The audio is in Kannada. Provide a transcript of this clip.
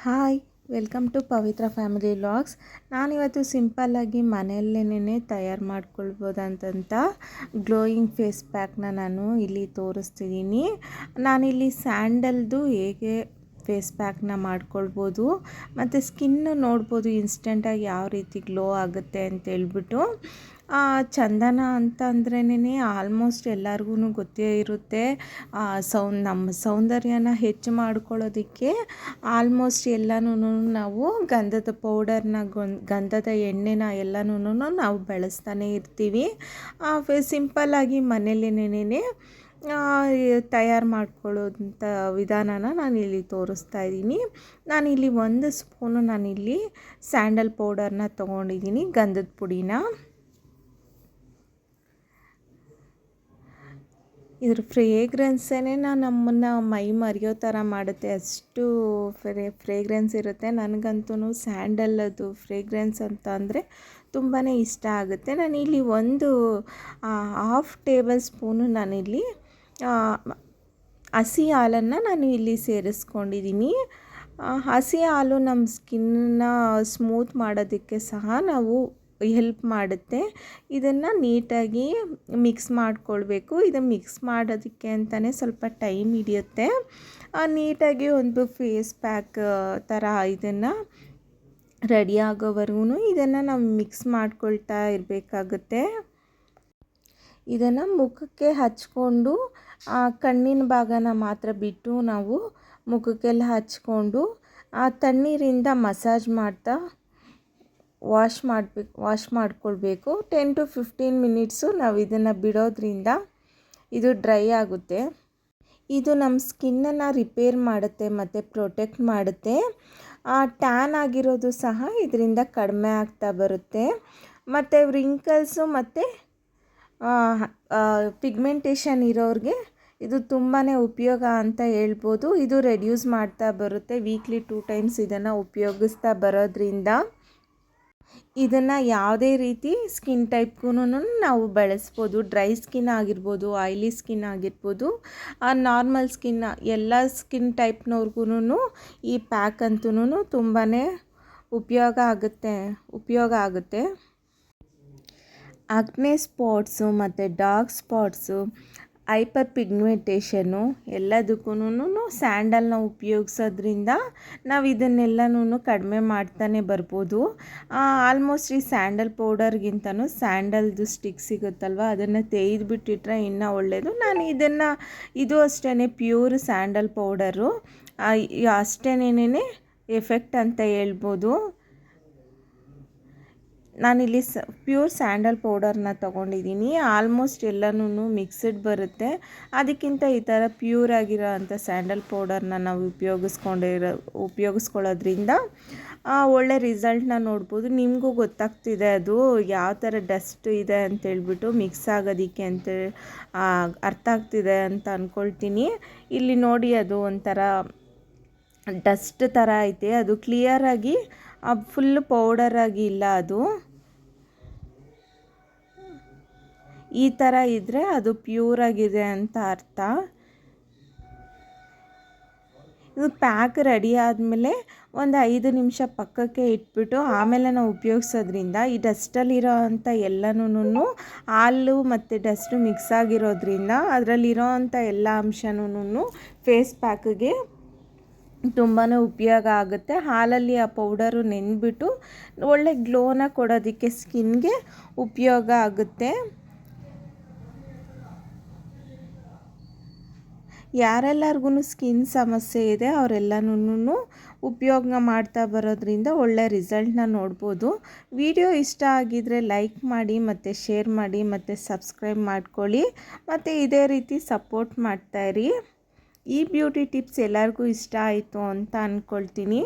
Hi, welcome to Pavitra family vlogs. ನಾನಿವತ್ತು ಸಿಂಪಲ್ಲಾಗಿ ಮನೆಯಲ್ಲೇನೇ ತಯಾರು ಮಾಡ್ಕೊಳ್ಬೋದಂತಂತ ಗ್ಲೋಯಿಂಗ್ ಫೇಸ್ ಪ್ಯಾಕ್ನ ನಾನು ಇಲ್ಲಿ ತೋರಿಸ್ತಿದ್ದೀನಿ. ನಾನಿಲ್ಲಿ ಸ್ಯಾಂಡಲ್ದು ಹೇಗೆ ಫೇಸ್ ಪ್ಯಾಕ್ನ ಮಾಡ್ಕೊಳ್ಬೋದು, ಮತ್ತು ಸ್ಕಿನ್ನು ನೋಡ್ಬೋದು ಇನ್ಸ್ಟೆಂಟಾಗಿ ಯಾವ ರೀತಿ ಗ್ಲೋ ಆಗುತ್ತೆ ಅಂತ ಹೇಳ್ಬಿಟ್ಟು ಚಂದನ ಅಂತ ಅಂದ್ರೇ ಆಲ್ಮೋಸ್ಟ್ ಎಲ್ಲರಿಗೂ ಗೊತ್ತೇ ಇರುತ್ತೆ. ಸೌ ನಮ್ಮ ಸೌಂದರ್ಯನ ಹೆಚ್ಚು ಮಾಡ್ಕೊಳ್ಳೋದಕ್ಕೆ ಆಲ್ಮೋಸ್ಟ್ ಎಲ್ಲನೂ ನಾವು ಗಂಧದ ಪೌಡರ್ನ ಗಂಧದ ಎಣ್ಣೆನ ಎಲ್ಲನೂ ನಾವು ಬಳಸ್ತಾನೆ ಇರ್ತೀವಿ. ಸಿಂಪಲ್ಲಾಗಿ ಮನೇಲೇನೇ ತಯಾರು ಮಾಡ್ಕೊಳ್ಳೋಂಥ ವಿಧಾನನ ನಾನಿಲ್ಲಿ ತೋರಿಸ್ತಾ ಇದ್ದೀನಿ. ನಾನಿಲ್ಲಿ ಒಂದು ಸ್ಪೂನು ನಾನಿಲ್ಲಿ ಸ್ಯಾಂಡಲ್ ಪೌಡರ್ನ ತೊಗೊಂಡಿದ್ದೀನಿ ಗಂಧದ ಪುಡಿನ. ಇದ್ರ ಫ್ರೇಗ್ರೆನ್ಸೇ ನಮ್ಮನ್ನು ಮೈ ಮರೆಯೋ ಥರ ಮಾಡುತ್ತೆ. ಅಷ್ಟು ಫ್ರೇ ಫ್ರೇಗ್ರೆನ್ಸ್ ಇರುತ್ತೆ. ನನಗಂತೂ ಸ್ಯಾಂಡಲ್ಲದು ಫ್ರೇಗ್ರೆನ್ಸ್ ಅಂತ ಅಂದರೆ ತುಂಬಾ ಇಷ್ಟ ಆಗುತ್ತೆ. ನಾನಿಲ್ಲಿ ಒಂದು ಹಾಫ್ ಟೇಬಲ್ ಸ್ಪೂನು ನಾನಿಲ್ಲಿ ಹಸಿ ಹಾಲನ್ನು ನಾನು ಇಲ್ಲಿ ಸೇರಿಸ್ಕೊಂಡಿದ್ದೀನಿ. ಹಸಿ ಹಾಲು ನಮ್ಮ ಸ್ಕಿನ್ನ ಸ್ಮೂತ್ ಮಾಡೋದಕ್ಕೆ ಸಹ ನಾವು ಹೆಲ್ಪ್ ಮಾಡುತ್ತೆ. ಇದನ್ನು ನೀಟಾಗಿ ಮಿಕ್ಸ್ ಮಾಡಿಕೊಳ್ಬೇಕು. ಇದು ಮಿಕ್ಸ್ ಮಾಡೋದಕ್ಕೆ ಅಂತಲೇ ಸ್ವಲ್ಪ ಟೈಮ್ ಹಿಡಿಯುತ್ತೆ. ನೀಟಾಗಿ ಒಂದು ಫೇಸ್ ಪ್ಯಾಕ್ ಥರ ಇದನ್ನು ರೆಡಿ ಆಗೋವರೆಗೂ ಇದನ್ನು ನಾವು ಮಿಕ್ಸ್ ಮಾಡ್ಕೊಳ್ತಾ ಇರಬೇಕಾಗುತ್ತೆ. ಇದನ್ನು ಮುಖಕ್ಕೆ ಹಚ್ಕೊಂಡು ಕಣ್ಣಿನ ಭಾಗನ ಮಾತ್ರ ಬಿಟ್ಟು ನಾವು ಮುಖಕ್ಕೆಲ್ಲ ಹಚ್ಕೊಂಡು, ಆ, ತಣ್ಣೀರಿಂದ ಮಸಾಜ್ ಮಾಡ್ತಾ ವಾಶ್ ಮಾಡಬೇಕು ವಾಶ್ ಮಾಡಿಕೊಳ್ಬೇಕು. ಟೆನ್ ಟು ಫಿಫ್ಟೀನ್ ಮಿನಿಟ್ಸು ನಾವು ಇದನ್ನು ಬಿಡೋದ್ರಿಂದ ಇದು ಡ್ರೈ ಆಗುತ್ತೆ. ಇದು ನಮ್ಮ ಸ್ಕಿನ್ನನ್ನು ರಿಪೇರ್ ಮಾಡುತ್ತೆ ಮತ್ತು ಪ್ರೊಟೆಕ್ಟ್ ಮಾಡುತ್ತೆ. ಟ್ಯಾನ್ ಆಗಿರೋದು ಸಹ ಇದರಿಂದ ಕಡಿಮೆ ಆಗ್ತಾ ಬರುತ್ತೆ. ಮತ್ತು ರಿಂಕಲ್ಸು ಮತ್ತು ಪಿಗ್ಮೆಂಟೇಷನ್ ಇರೋರಿಗೆ ಇದು ತುಂಬಾ ಉಪಯೋಗ ಅಂತ ಹೇಳ್ಬೋದು. ಇದು ರೆಡ್ಯೂಸ್ ಮಾಡ್ತಾ ಬರುತ್ತೆ. ವೀಕ್ಲಿ ಟೂ ಟೈಮ್ಸ್ ಇದನ್ನು ಉಪಯೋಗಿಸ್ತಾ ಬರೋದ್ರಿಂದ. ಇದನ್ನು ಯಾವುದೇ ರೀತಿ ಸ್ಕಿನ್ ಟೈಪ್ಗೂ ನಾವು ಬಳಸ್ಬೋದು. ಡ್ರೈ ಸ್ಕಿನ್ ಆಗಿರ್ಬೋದು ಆಯ್ಲಿ ಸ್ಕಿನ್ ಆಗಿರ್ಬೋದು ನಾರ್ಮಲ್ ಸ್ಕಿನ್ ಎಲ್ಲ ಸ್ಕಿನ್ ಟೈಪ್ನವ್ರಿಗೂ ಈ ಪ್ಯಾಕ್ ಅಂತೂ ತುಂಬಾ ಉಪಯೋಗ ಆಗುತ್ತೆ ಉಪಯೋಗ ಆಗುತ್ತೆ. ಅಗ್ನೆ ಸ್ಪಾಟ್ಸು ಮತ್ತು ಡಾರ್ಕ್ ಸ್ಪಾಟ್ಸು ಹೈಪರ್ ಪಿಗ್ಮೆಂಟೇಷನ್ನು ಎಲ್ಲದಕ್ಕೂನು ಸ್ಯಾಂಡಲ್ನ ಉಪಯೋಗಿಸೋದ್ರಿಂದ ನಾವು ಇದನ್ನೆಲ್ಲನೂ ಕಡಿಮೆ ಮಾಡ್ತಾನೆ ಬರ್ಬೋದು. ಆಲ್ಮೋಸ್ಟ್ ಈ ಸ್ಯಾಂಡಲ್ ಪೌಡರ್ಗಿಂತನೂ ಸ್ಯಾಂಡಲ್ದು ಸ್ಟಿಕ್ ಸಿಗುತ್ತಲ್ವ? ಅದನ್ನು ತೆಗೆದುಬಿಟ್ಟಿಟ್ರೆ ಇನ್ನೂ ಒಳ್ಳೆಯದು ನಾನು ಇದನ್ನು, ಇದು ಅಷ್ಟೇ ಪ್ಯೂರ್ ಸ್ಯಾಂಡಲ್ ಪೌಡರು. ಅಷ್ಟೇನೇನೇ ಎಫೆಕ್ಟ್ ಅಂತ ಹೇಳ್ಬೋದು. ನಾನಿಲ್ಲಿ ಸ ಪ್ಯೂರ್ ಸ್ಯಾಂಡಲ್ ಪೌಡರ್ನ ತೊಗೊಂಡಿದ್ದೀನಿ. ಆಲ್ಮೋಸ್ಟ್ ಎಲ್ಲನೂ ಮಿಕ್ಸಡ್ ಬರುತ್ತೆ. ಅದಕ್ಕಿಂತ ಈ ಥರ ಪ್ಯೂರ್ ಆಗಿರೋ ಅಂಥ ಸ್ಯಾಂಡಲ್ ಪೌಡರ್ನ ನಾವು ಉಪಯೋಗಿಸ್ಕೊಂಡಿರೋ ಉಪಯೋಗಿಸ್ಕೊಳ್ಳೋದ್ರಿಂದ ಒಳ್ಳೆ ರಿಸಲ್ಟ್ನ ನೋಡ್ಬೋದು. ನಿಮಗೂ ಗೊತ್ತಾಗ್ತಿದೆ ಅದು, ಯಾವ ಥರ ಡಸ್ಟ್ ಇದೆ ಅಂತೇಳ್ಬಿಟ್ಟು ಮಿಕ್ಸ್ ಆಗೋದಕ್ಕೆ ಅಂತ ಅರ್ಥ ಆಗ್ತಿದೆ ಅಂತ ಅಂದ್ಕೊಳ್ತೀನಿ ಇಲ್ಲಿ ನೋಡಿ ಅದು ಒಂಥರ ಡಸ್ಟ್ ಥರ ಐತೆ. ಅದು ಕ್ಲಿಯರಾಗಿ ಫುಲ್ ಪೌಡರಾಗಿ ಇಲ್ಲ ಅದು. ಈ ಥರ ಇದ್ದರೆ ಅದು ಪ್ಯೂರಾಗಿದೆ ಅಂತ ಅರ್ಥ. ಇದು ಪ್ಯಾಕ್ ರೆಡಿ ಆದಮೇಲೆ ಒಂದು ಐದು ನಿಮಿಷ ಪಕ್ಕಕ್ಕೆ ಇಟ್ಬಿಟ್ಟು ಆಮೇಲೆ ನಾವು ಉಪಯೋಗಿಸೋದ್ರಿಂದ ಈ ಡಸ್ಟಲ್ಲಿರೋ ಅಂಥ ಎಲ್ಲನೂ ಹಾಲು ಮತ್ತು ಡಸ್ಟು ಮಿಕ್ಸ್ ಆಗಿರೋದ್ರಿಂದ ಅದರಲ್ಲಿರೋ ಅಂಥ ಎಲ್ಲ ಅಂಶನೂ ಫೇಸ್ ಪ್ಯಾಕ್ಗೆ ತುಂಬಾ ಉಪಯೋಗ ಆಗುತ್ತೆ. ಹಾಲಲ್ಲಿ ಆ ಪೌಡರು ನೆನೆಬಿಟ್ಟು ಒಳ್ಳೆ ಗ್ಲೋನ ಕೊಡೋದಕ್ಕೆ ಸ್ಕಿನ್ಗೆ ಉಪಯೋಗ ಆಗುತ್ತೆ. ಯಾರೆಲ್ಲರಿಗೂ ಸ್ಕಿನ್ ಸಮಸ್ಯೆ ಇದೆ ಅವರೆಲ್ಲನೂ ಉಪಯೋಗ ಮಾಡ್ತಾ ಬರೋದ್ರಿಂದ ಒಳ್ಳೆ ರಿಸಲ್ಟ್ನ ನೋಡ್ಬೋದು. ವಿಡಿಯೋ ಇಷ್ಟ ಆಗಿದರೆ ಲೈಕ್ ಮಾಡಿ, ಮತ್ತು ಶೇರ್ ಮಾಡಿ, ಮತ್ತು ಸಬ್ಸ್ಕ್ರೈಬ್ ಮಾಡ್ಕೊಳ್ಳಿ. ಮತ್ತು ಇದೇ ರೀತಿ ಸಪೋರ್ಟ್ ಮಾಡ್ತಾಯಿರಿ ಈ ಬ್ಯೂಟಿ ಟಿಪ್ಸ್ ಎಲ್ಲರಿಗೂ ಇಷ್ಟ ಆಯಿತು ಅಂತ ಅಂದ್ಕೊಳ್ತೀನಿ